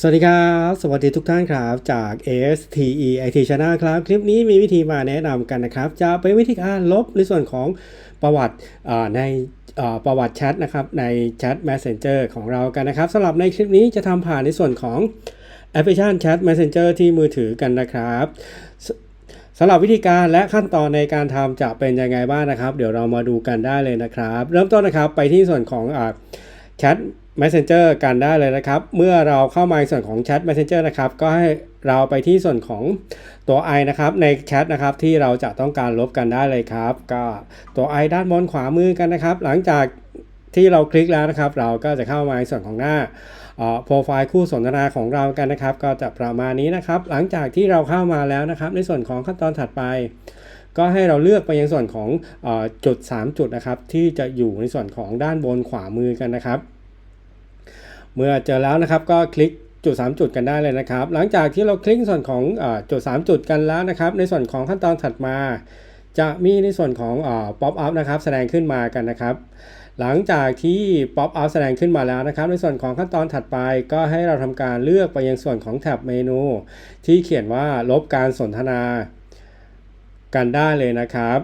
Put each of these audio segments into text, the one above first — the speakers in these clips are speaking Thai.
สวัสดีครับ สวัสดีทุกท่านครับ จาก ASTE IT Channel ครับ คลิปนี้มีวิธีมาแนะนำกันนะครับ จะเป็นวิธีการลบในส่วนของประวัติในประวัติแชทนะครับ ในแชท Messenger ของเรากันนะครับสำหรับในคลิปนี้จะทำผ่านในส่วนของแอปพลิเคชันแชท Messenger ที่มือถือกันนะครับสำหรับวิธีการและขั้นตอนในการทำจะเป็นยังไงบ้างนะครับ เดี๋ยวเรามาดูกันได้เลยนะครับ เริ่มต้นนะครับไปที่ส่วนของแชท Messenger กันได้เลยนะครับ เมื่อเราเข้ามาในส่วนของแชท Messenger นะครับ ก็ให้เราไปที่ส่วนของตัว i นะครับในแชทนะครับที่เราจะต้องการลบกันได้เลยครับ ก็ตัว i ด้านบนขวามือกันนะครับ หลังจากที่เราคลิกแล้วนะครับ เราก็จะเข้ามาในส่วนของหน้าโปรไฟล์คู่สนทนาของเรากันนะครับ ก็จะประมาณนี้นะครับ หลังจากที่เราเข้ามาแล้วนะครับ ในส่วนของขั้นตอนถัดไป ก็ให้เราเลือกไปยังส่วนของอจุด 3 จุดนะครับ ที่จะอยู่ในส่วนของด้านบนขวามือกันนะครับ เมื่อเจอแล้วนะครับก็คลิกจุด 3 จุดกันได้เลยนะครับ หลังจากที่เราคลิกส่วนของอจุด 3 จุดกันแล้วนะครับ ในส่วนของขั้นตอนถัดมา จะมีในส่วนของเออ pop up นะครับแสดงขึ้นมากันนะครับ หลังจากที่ pop up แสดงขึ้นมาแล้วนะครับ ในส่วนของขั้นตอนถัดไปก็ให้เราทำการเลือกไปยังส่วนของแท็บเมนู ที่เขียนว่าลบการสนทนา กันได้เลยนะครับ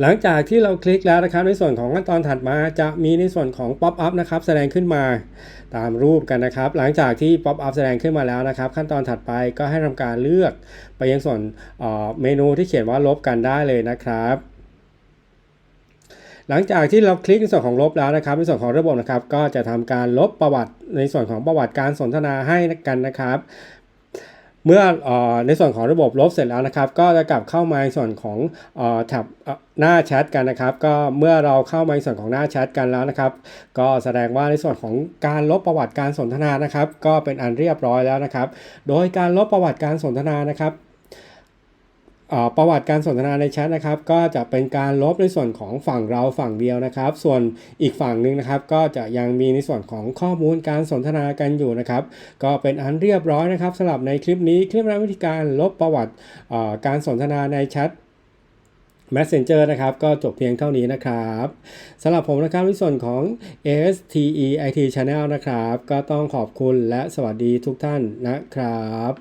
หลังจากที่เราคลิกแล้วนะครับ ในส่วนของขั้นตอนถัดมาจะมีในส่วนของ pop up นะครับแสดงขึ้นมาตามรูปกันนะครับ หลังจากที่ pop up แสดงขึ้นมาแล้วนะครับ ขั้นตอนถัดไปก็ให้ทำการเลือกไปยังส่วนเเมนูที่เขียนว่าลบกันได้เลยนะครับหลังจากที่เราคลิกในส่วนของลบแล้วนะครับ ในส่วนของระบบนะครับ ก็จะทำการลบประวัติในส่วนของประวัติการสนทนาให้กันนะครับ เมื่ออในส่วนของระบบลบเสร็จแล้วนะครับ ก็จะกลับเข้ามาในส่วนของอแท็บหน้าแชทกันนะครับ ก็เมื่อเราเข้ามาในส่วนของหน้าแชทกันแล้วนะครับ ก็แสดงว่าในส่วนของการลบประวัติการสนทนานะครับ ก็เป็นอันเรียบร้อยแล้วนะครับ โดยการลบประวัติการสนทนานะครับ ประวัติการสนทนาในแชทนะครับ ก็จะเป็นการลบในส่วนของฝั่งเราฝั่งเดียวนะครับ ส่วนอีกฝั่งหนึ่งนะครับ ก็จะยังมีในส่วนของข้อมูลการสนทนากันอยู่นะครับ ก็เป็นอันเรียบร้อยนะครับสำหรับในคลิปนี้คลิปแนะวิธีการลบประวัติการสนทนาในแชท Messenger นะครับ ก็จบเพียงเท่านี้นะครับสำหรับผมนะครับในส่วนของ ASTE IT Channel นะครับ ก็ต้องขอบคุณและสวัสดีทุกท่านนะครับ